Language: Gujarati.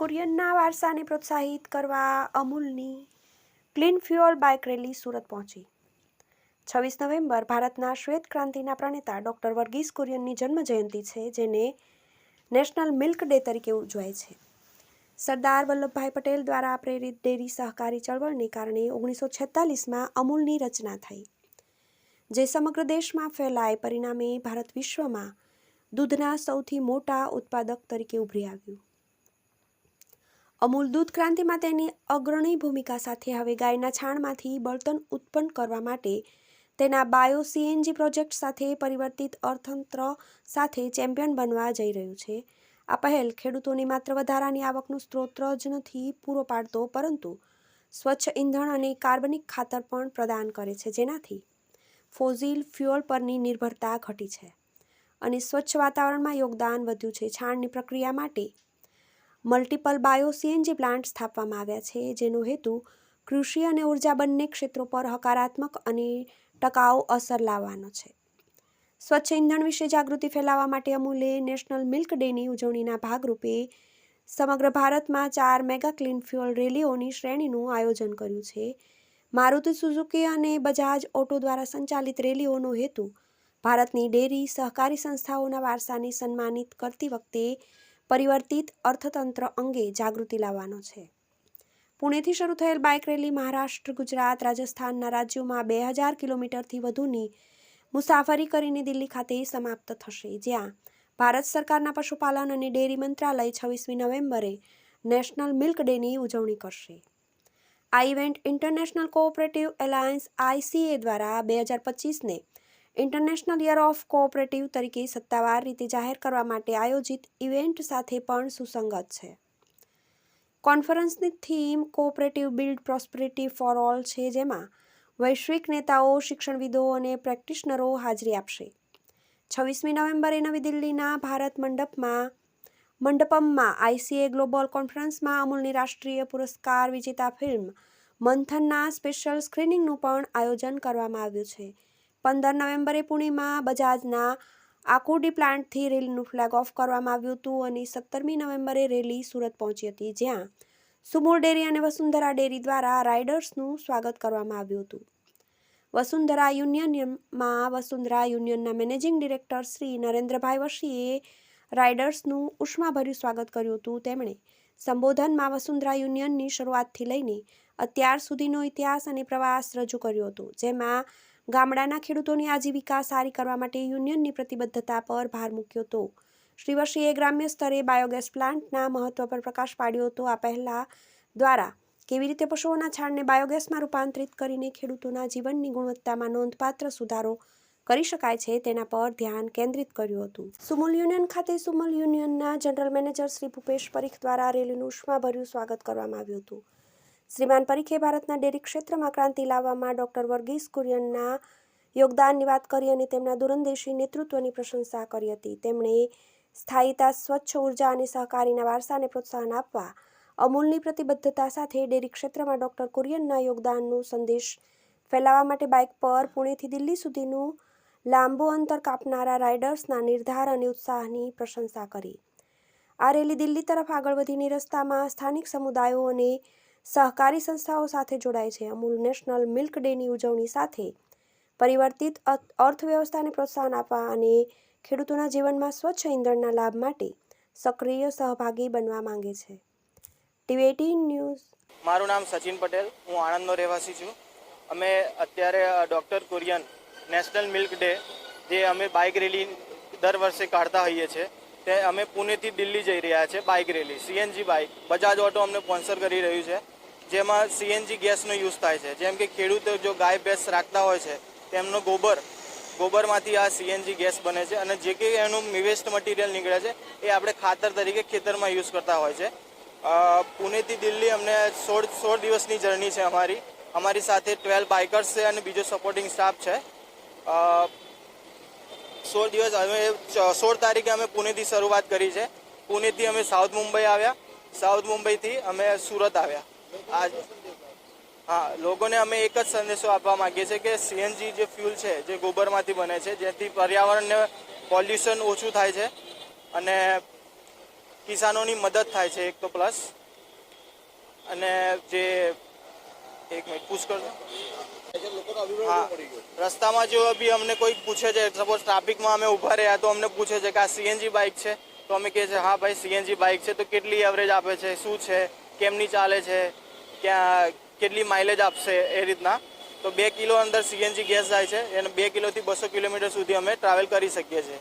કુરિયનના વારસાને પ્રોત્સાહિત કરવા અમૂલની clean fuel bike rally Surat પહોંચી. છવ્વીસ નવેમ્બર ભારતના શ્વેત ક્રાંતિના પ્રણેતા ડૉક્ટર વર્ગીસ કુરિયનની જન્મજયંતિ છે, જેને નેશનલ મિલ્ક ડે તરીકે ઉજવાય છે. સરદાર વલ્લભભાઈ પટેલ દ્વારા પ્રેરિત ડેરી સહકારી ચળવળને કારણે ઓગણીસો છેતાલીસમાં અમૂલની રચના થઈ. જે સમગ્ર દેશમાં ફેલાય પરિણામે ભારત વિશ્વમાં દૂધના સૌથી મોટા ઉત્પાદક તરીકે ઉભરી આવ્યું. અમૂલ દૂધ ક્રાંતિમાં તેની અગ્રણી ભૂમિકા સાથે હવે ગાયના છાણમાંથી બળતણ ઉત્પન્ન કરવા માટે તેના બાયો સીએનજી પ્રોજેક્ટ સાથે પરિવર્તિત અર્થતંત્ર સાથે ચેમ્પિયન બનવા જઈ રહ્યું છે. આ પહેલ ખેડૂતોની માત્ર વધારાની આવકનું સ્ત્રોત જ નથી, પૂરો પાડતો, પરંતુ સ્વચ્છ ઇંધણ અને કાર્બનિક ખાતર પણ પ્રદાન કરે છે, જેનાથી ફોઝિલ ફ્યુઅલ પરની નિર્ભરતા ઘટી છે અને સ્વચ્છ વાતાવરણમાં યોગદાન વધ્યું છે. છાણની પ્રક્રિયા માટે મલ્ટિપલ બાયો સીએનજી પ્લાન્ટ સ્થાપવામાં આવ્યા છે, જેનો હેતુ કૃષિ અને ઊર્જા બંને ક્ષેત્રો પર હકારાત્મક અને ટકાઉ અસર લાવવાનો છે. સ્વચ્છ ઇંધણ વિશે જાગૃતિ ફેલાવવા માટે અમૂલે નેશનલ મિલ્ક ડેની ઉજવણીના ભાગરૂપે સમગ્ર ભારતમાં ચાર મેગા ક્લીન ફ્યુઅલ રેલીઓની શ્રેણીનું આયોજન કર્યું છે. મારુતિ સુઝુકી અને બજાજ ઓટો દ્વારા સંચાલિત રેલીઓનો હેતુ ભારતની ડેરી સહકારી સંસ્થાઓના વારસાને સન્માનિત કરતી વખતે પરિવર્તિત અર્થતંત્ર અંગે જાગૃતિ લાવવાનો છે. પુણેથી શરૂ થયેલ બાઇક રેલી મહારાષ્ટ્ર, ગુજરાત, રાજસ્થાનના રાજ્યોમાં બે હજાર કિલોમીટરથી વધુની મુસાફરી કરીને દિલ્હી ખાતે સમાપ્ત થશે. જ્યાં ભારત સરકારના પશુપાલન અને ડેરી મંત્રાલય છવ્વીસમી નવેમ્બરે નેશનલ મિલ્ક ડેની ઉજવણી કરશે. આ event international cooperative alliance ICA દ્વારા બે હજાર પચીસને ઇન્ટરનેશનલ યર ઓફ કોઓપરેટિવ તરીકે સત્તાવાર રીતે જાહેર કરવા માટે આયોજિત ઇવેન્ટ સાથે પણ સુસંગત છે. કોન્ફરન્સની theme cooperative build prosperity for all છે, જેમાં વૈશ્વિક નેતાઓ, શિક્ષણવિદો અને પ્રેક્ટિશનરો હાજરી આપશે. છવ્વીસમી નવેમ્બરે નવી દિલ્હીના ભારત મંડપમાં, મંડપમમાં આઈસીએ ગ્લોબલ કોન્ફરન્સમાં અમૂલની રાષ્ટ્રીય પુરસ્કાર વિજેતા ફિલ્મ મંથનના સ્પેશિયલ સ્ક્રીનિંગનું પણ આયોજન કરવામાં આવ્યું છે. પંદર નવેમ્બરે પુણેમાં બજાજના આકુડી પ્લાન્ટથી રેલીનું ફ્લેગ ઓફ કરવામાં આવ્યું હતું અને સત્તરમી નવેમ્બરે રેલી સુરત પહોંચી હતી, જ્યાં સુમૂલ ડેરી અને વસુંધરા ડેરી દ્વારા રાઇડર્સનું સ્વાગત કરવામાં આવ્યું હતું. વસુંધરા યુનિયનમાં વસુંધરા યુનિયનના મેનેજિંગ ડિરેક્ટર શ્રી નરેન્દ્રભાઈ વશીએ રાઇડર્સનું ઉષ્માભર્યું સ્વાગત કર્યું હતું. તેમણે સંબોધનમાં વસુંધરા યુનિયનની શરૂઆતથી લઈને અત્યાર સુધીનો ઇતિહાસ અને પ્રવાસ રજૂ કર્યો હતો, જેમાં ગામડાના ખેડૂતોની આજીવિકા સારી કરવા માટે યુનિયનની પ્રતિબદ્ધતા પર ભાર મૂક્યો હતો. શ્રી વશીએ ગ્રામ્ય સ્તરે બાયોગેસ પ્લાન્ટના મહત્વ પર પ્રકાશ પાડ્યો હતો. આ પહેલા દ્વારા કેવી રીતે પશુઓના છાણને બાયોગેસમાં રૂપાંતરિત કરીને ખેડૂતોના જીવનની ગુણવત્તામાં નોંધપાત્ર સુધારો કરી શકાય છે તેના પર ધ્યાન કેન્દ્રિત કર્યું હતું. સુમુલ યુનિયન ખાતે સુમુલ યુનિયનના જનરલ મેનેજર શ્રી ભૂપેશ પરીખ દ્વારા રેલીનું ઉષ્માભર્યું સ્વાગત કરવામાં આવ્યું હતું. શ્રીમાન પરીખે ભારતના ડેરી ક્ષેત્રમાં ક્રાંતિ લાવવામાં ડૉક્ટર વર્ગીસ કુરિયનના યોગદાનની વાત કરી અને તેમના દૂરંદેશી નેતૃત્વની પ્રશંસા કરી હતી. તેમણે સ્થાયીતા, સ્વચ્છ ઊર્જા અને સહકારીના વારસાને પ્રોત્સાહન આપવા, અમૂલની પ્રતિબદ્ધતા સાથે ડેરી ક્ષેત્રમાં ડૉક્ટર કુરિયનના યોગદાનનો સંદેશ ફેલાવવા માટે બાઇક પર પુણેથી દિલ્હી સુધીનું લાંબુ અંતર કાપનારા રાઇડર્સના નિર્ધાર અને ઉત્સાહની પ્રશંસા કરી. આ રેલી દિલ્હી તરફ આગળ વધીને રસ્તામાં સ્થાનિક સમુદાયો અને સહકારી સંસ્થાઓ સાથે જોડાય છે. અમૂલ નેશનલ મિલ્ક ડેની ઉજવણી સાથે પરિવર્તિત અર્થવ્યવસ્થાને પ્રોત્સાહન આપવા અને ખેડૂતોના જીવનમાં સ્વચ્છ ઇંધણના લાભ માટે સક્રિય સહભાગી બનવા માંગે છે. TV news. મારું નામ સચિન પટેલ, હું આણંદનો રહેવાસી છું. અમે અત્યારે doctor Kurien national milk day, જે અમે બાઇક રેલી દર વર્ષે કાઢતા હોઈએ છીએ તે અમે પુણેથી દિલ્હી જઈ રહ્યા છે bike rally. CNG bike, Bajaj auto અમને સ્પોન્સર કરી રહ્યું છે. જેમાં સીએનજી ગેસનો યુઝ થાય છે. જેમ કે ખેડૂતો જો ગાય ભેંસ રાખતા હોય છે, તેમનો ગોબર, ગોબરમાંથી આ સીએનજી ગેસ બને છે અને જે કંઈ એનું વેસ્ટ મટીરિયલ નીકળે છે, એ આપણે ખાતર તરીકે ખેતરમાં યુઝ કરતા હોય છે. પુણેથી દિલ્હી અમને સોળ સોળ દિવસની જર્ની છે અમારી. અમારી સાથે ટ્વેલ્વ બાઇકર્સ છે અને બીજો સપોર્ટિંગ સ્ટાફ છે. સોળ દિવસ અમે સોળ તારીખે અમે પુણેથી શરૂઆત કરી છે. પુણેથી અમે સાઉથ મુંબઈ આવ્યા. સાઉથ મુંબઈથી અમે સુરત આવ્યા. હા, લોકોને અમે એક જ સંદેશો આપવા માંગીએ છીએ કે સીએનજી જે ફ્યુલ છે, જે ગોબરમાંથી બને છે, જેથી પર્યાવરણને પોલ્યુશન ઓછું થાય છે અને કિસાનોની મદદ થાય છે એક તો પ્લસ અને જે એક મિનિટ પૂછ કરજો. હા, રસ્તામાં જો બી અમને કોઈ પૂછે છે સપોઝ ટ્રાફિકમાં અમે ઊભા રહ્યા તો અમને પૂછે છે કે આ સીએનજી બાઇક છે, તો અમે કહીએ છીએ હા ભાઈ, સીએનજી બાઇક છે, તો કેટલી એવરેજ આપે છે, શું છે? કેમની ચાલે છે, ક્યાં, કેટલી માઇલેજ આપશે એ રીતના. તો બે કિલો અંદર સીએનજી ગેસ જાય છે અને બે કિલોથી બસો કિલોમીટર સુધી અમે ટ્રાવેલ કરી શકીએ છીએ.